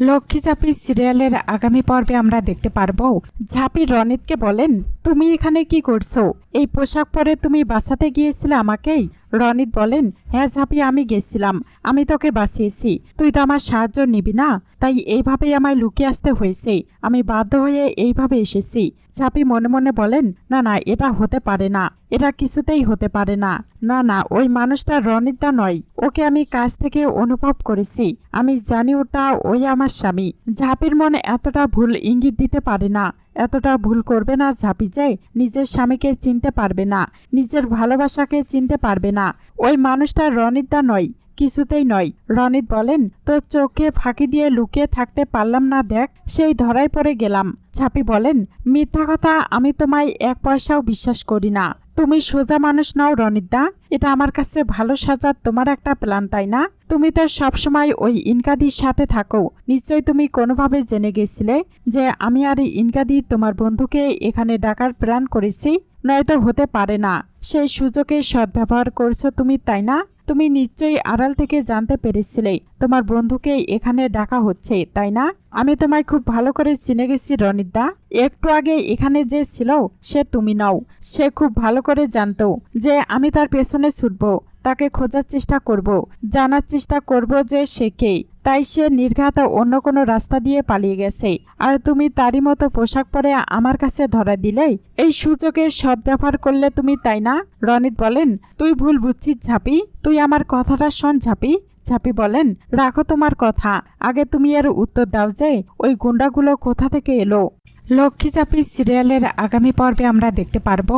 লক্ষ্মী ঝাঁপি সিরিয়ালের আগামী পর্বে আমরা দেখতে পারব। ঝাঁপি রনিতকে বলেন, তুমি এখানে কি করছ? এই পোশাক পরে তুমি বাঁচাতে গিয়েছিলে আমাকেই? রনিত বলেন হ্যাঁ ঝাঁপি, আমি গেছিলাম। আমি তোকে বাঁচিয়েছি। তুই তো আমার সাহায্য নিবি না? তাই এইভাবেই আমায় লুকিয়ে আসতে হয়েছে। আমি বাধ্য হয়ে এইভাবে এসেছি। ঝাঁপি মনে মনে বলেন, না না, এটা হতে পারে না। এটা কিছুতেই হতে পারে না। না না, ওই মানুষটা রনিতা নয়। ওকে আমি কাছ থেকে অনুভব করেছি। আমি জানি ওটা ওই আমার স্বামী। ঝাঁপির মনে এতটা ভুল ইঙ্গিত দিতে পারে না। এতটা ভুল করবে না ঝাঁপি যে নিজের স্বামীকে চিনতে পারবে না, নিজের ভালোবাসাকে চিনতে পারবে না। ওই মানুষটা রনিতা নয়, কিছুতেই নয়। রনিত বলেন, তোর চোখে ফাঁকি দিয়ে লুকিয়ে থাকতে পারলাম না, দেখ, সেই ধরাই পড়ে গেলাম। ঝাঁপি বলেন, মিথ্যা কথা আমি তোমায় এক পয়সাও বিশ্বাস করি না। তুমি সোজা মানুষ নাও রনিতদা এটা আমার কাছে ভালো সাজার তোমার একটা প্ল্যান তাই না? তুমি তো সবসময় ওই ইনকাদির সাথে থাকো। নিশ্চয় তুমি কোনোভাবে জেনে গেছিলে যে আমি আর ইনকাদি তোমার বন্ধুকে এখানে ডাকার প্ল্যান করেছি, নয়তো হতে পারে না। সেই সুযোগে সদ্ব্যবহার করছ তুমি, তাই না? তুমি নিশ্চয়ই আড়াল থেকে জানতে পেরেছিলে তোমার বন্ধুকে এখানে ডাকা হচ্ছে, তাই না? আমি তোমায় খুব ভালো করে চিনে গেছি রনিতদা একটু আগে এখানে যে ছিল, সে তুমি নাও। সে খুব ভালো করে জানতো যে আমি তার পেছনে ছুটব, তাকে খোঁজার চেষ্টা করব, জানার চেষ্টা করব যে সে কে। তাই সে নির্ঘাত অন্য কোনো রাস্তা দিয়ে পালিয়ে গেছে। আর তুমি তারই মতো পোশাক পরে আমার কাছে ধরা দিলে? এই সুযোগের সদ্ব্যবহার করলে তুমি তাই না? রনিত বলেন, তুই ভুল বুঝছিস ঝাঁপি। তুই আমার কথাটা শোন ঝাঁপি। ঝাঁপি বলেন, রাখো তোমার কথা। আগে তুমি এর উত্তর দাও যে, ওই গুন্ডাগুলো কোথা থেকে এলো? লক্ষ্মী ঝাঁপি সিরিয়ালের আগামী পর্বে আমরা দেখতে পারব।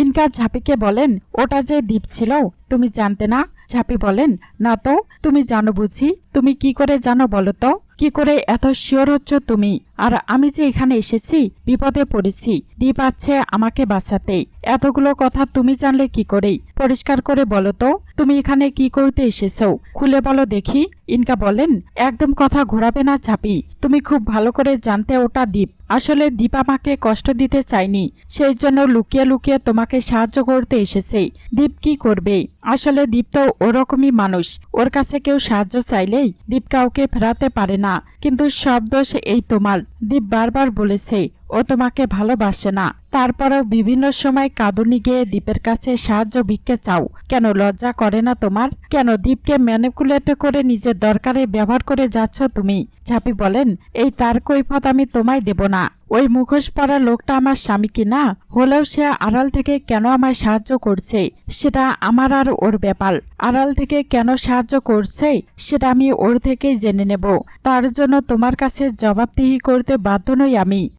ইনকা ঝাঁপিকে বলেন, ওটা যে দ্বীপ ছিল, তুমি জানতে না? ঝাঁপি বলেন, না তো, তুমি জানো বুঝি। তুমি কি করে জানো বলো তো? কি করে এত শিওর হচ্ছ তুমি? আর আমি যে এখানে এসেছি, বিপদে পড়েছি। দ্বীপ আছে আমাকে বাঁচাতে। এতগুলো কথা তুমি জানলে কি করে পরিষ্কার করে বলো তো। তুমি এখানে কি করতে এসেছ? খুলে বলো দেখি। ইনকা বলেন, একদম কথা ঘোরাবে না ঝাঁপি তুমি খুব ভালো করে জানতে ওটা দ্বীপ আসলে দীপ আমাকে কষ্ট দিতে চায়নি। সেই জন্য লুকিয়ে লুকিয়ে তোমাকে সাহায্য করতে এসেছে। দীপ কি করবে? আসলে দীপ তো ওরকমই মানুষ। ওর কাছে কেউ সাহায্য চাইলেই দীপ কাউকে ফেরাতে পারে না। কিন্তু সব দোষ এই তোমার। দীপ বারবার বলেছে ও তোমাকে ভালোবাসে না। তারপরেও বিভিন্ন সময় কাঁদুনি গিয়ে দ্বীপের কাছে সাহায্য ভিক্ষে চাও। কেন লজ্জা করে না তোমার? কেন দ্বীপকে ম্যানিপুলেট করে নিজের দরকারে ব্যবহার করে যাচ্ছ তুমি? ঝাঁপি বলেন, এই তার কৈফত আমি তোমায় দেব না। ওই মুখোশ পরা লোকটা আমার স্বামী কি না? হলেও সে আড়াল থেকে কেন আমায় সাহায্য করছে? সেটা আমার আর ওর ব্যাপার। আড়াল থেকে কেন সাহায্য করছে? সেটা আমি ওর থেকেই জেনে নেব। তার জন্য তোমার কাছে জবাবদিহি করতে বাধ্য নই আমি।